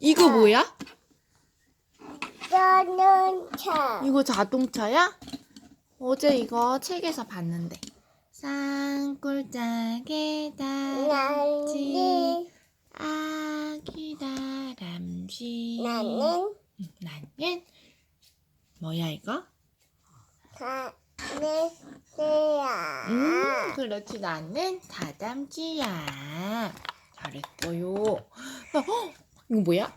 이거 뭐야? 자동차. 이거 자동차야? 어제 이거 책에서 봤는데. 다람쥐 나는 아기 다람쥐 나는 응, 나는 뭐야 이거? 다네야. 음 그렇지 나는 다람쥐야 잘했어요 어, 어, 이거 뭐야?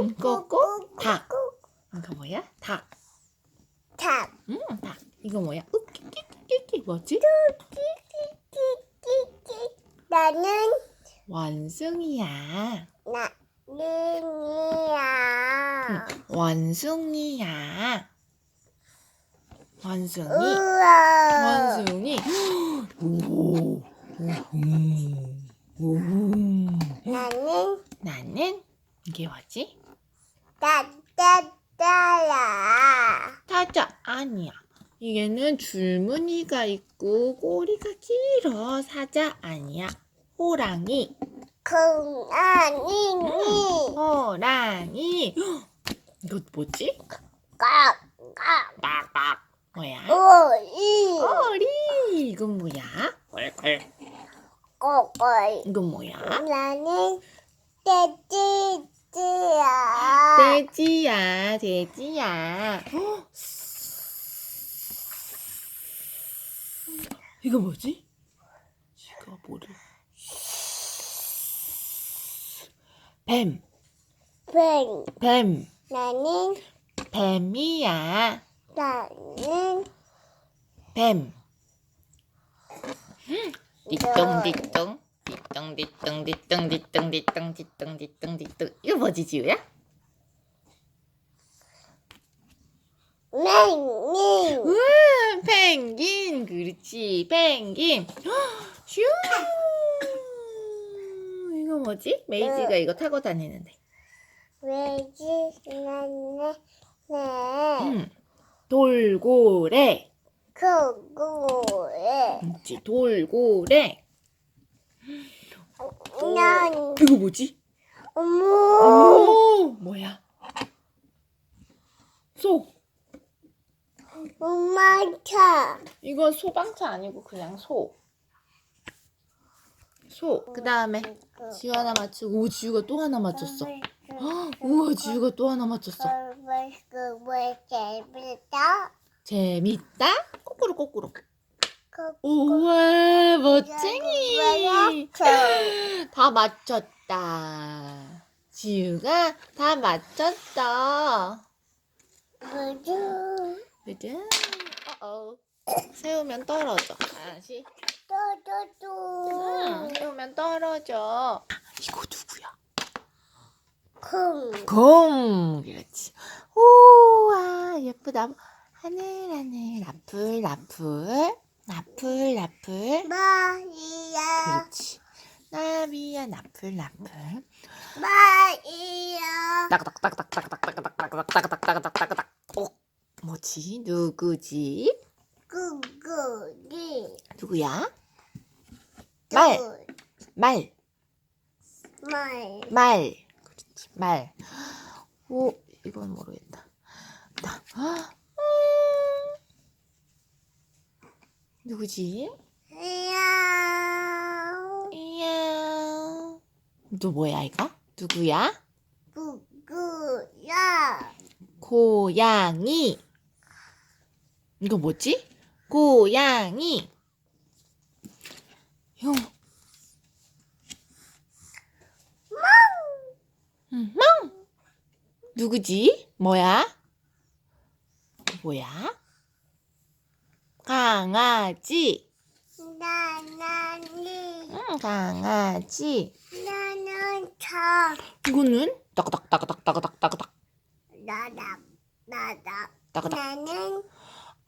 응, 꼬꼬 닭 이거 뭐야? 닭 탑. 음, 닭 이거 뭐야? 으끼끼끼끼 뭐지? 나는 원숭이야 나는이야. 원숭이야 원숭이 우와. 원숭이 오, 나는 나는 이게 뭐지? 따따따야. 타자 아니야 이게는 줄무늬가 있고 꼬리가 길어 사자 아니야 호랑이 공아니니. 호랑이 이거 뭐지? 깍깍. 빡빡 뭐야? 오이. 꼬리 이건 뭐야? 꿀꿀 꼬꼬이. 이건 뭐야? 나는 돼지야. 돼지야 돼지야 헉! 이거 뭐지? 이거 뭐를 뱀 뱅. 뱀, 나는 뱀이야. 나는 뱀. 띠똥띠똥, 띠똥띠똥, 띠똥, 띠똥, 띠똥, 띠똥, 띠똥, 띠똥. 이거 뭐지, 지우야? 맹이. 우와, 펭귄. 그렇지, 펭귄. 헉, 슈. 이거 뭐지? 메이지가 이거 타고 다니는데. 왜지 나는 네. 음, 돌고래. 그거에 그렇지, 돌고래. 난 이거 뭐지? 어머 오, 뭐야? 소. 엄마차 이건 소방차 아니고 그냥 소. 소. 그 다음에 지우 하나 맞추고 오 지우가 또 하나 맞췄어. 헉, 우와 지우가 또 하나 맞췄어. 재밌다 재밌다. 거꾸로 거꾸로. 그 우와 멋쟁이. 저다 맞췄다. 지우가 다 맞췄어. 무슨 그죠? 어어. 세우면 떨어져. 다시. 또또또 응, 세우면 떨어져. 이거 누구야? 쿵곰 그렇지 우와 예쁘다 하늘 하늘 나풀 나풀 나풀 나풀. 마이야. 그렇지. 나비야 나풀 나풀. 마이야. 따그닥따그닥따그닥따그닥따그닥따그닥따그닥 어 뭐지? 누구지? 구구기 누구야? 말. 말, 말. 말. 그렇지, 말. 오, 이건 모르겠다. 나, 누구지? 이야 이야. 너 뭐야, 이거? 누구야? 구구야 고양이. 이거 뭐지? 고양이. 이거. 음, 멍! 누구지? 뭐야? 뭐야? 강아지. 나나니 응, 강아지. 나는 차 이거는 따그닥따그닥따그닥따그닥 나다 따그닥. 나는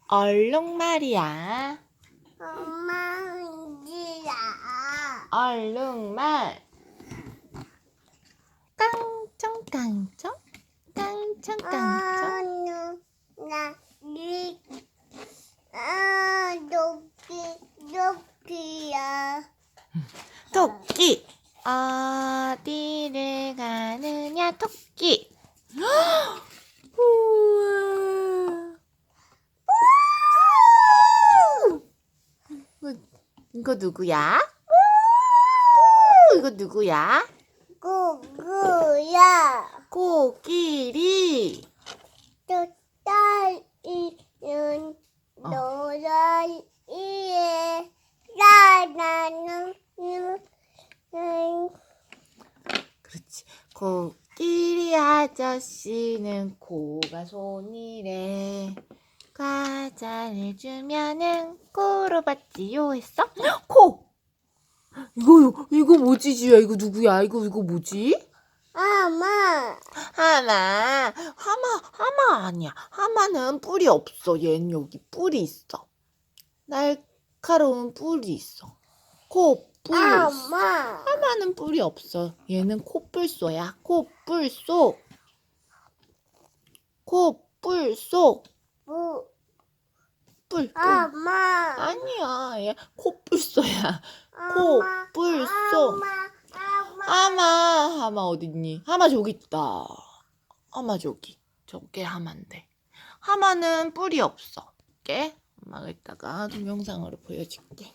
얼룩말이야. 엄마지야 얼룩말. 깡총깡총 깡총깡총 어느 나니 아 높이 높이야 토끼 어디를 가느냐 토끼 우와 이거, 이거 누구야? 이거 누구야? 구구야. 코끼리 또딸이는 어. 노란 이에 나나는 는 그렇지 코끼리 아저씨는 코가 손이래. 과자를 주면은 코로 받지요 했어? 헉, 코! 이거 이거 뭐지 지야? 이거 누구야? 이거 이거 뭐지? 아마. 하마. 하마 하마 아니야. 하마는 뿔이 없어. 얘는 여기 뿔이 있어. 날카로운 뿔이 있어. 코 뿔 아마. 하마는 뿔이 없어. 얘는 코뿔소야. 코뿔소. 코뿔소. 부 뿔, 뿔. 아마. 아니야. 얘 코뿔소야. 코뿔소. 하마. 하마 어딨니? 하마 저기 있다. 하마 저기. 저게 하마인데. 하마는 뿔이 없어. 깨 엄마가 이따가 동영상으로 보여줄게.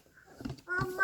아마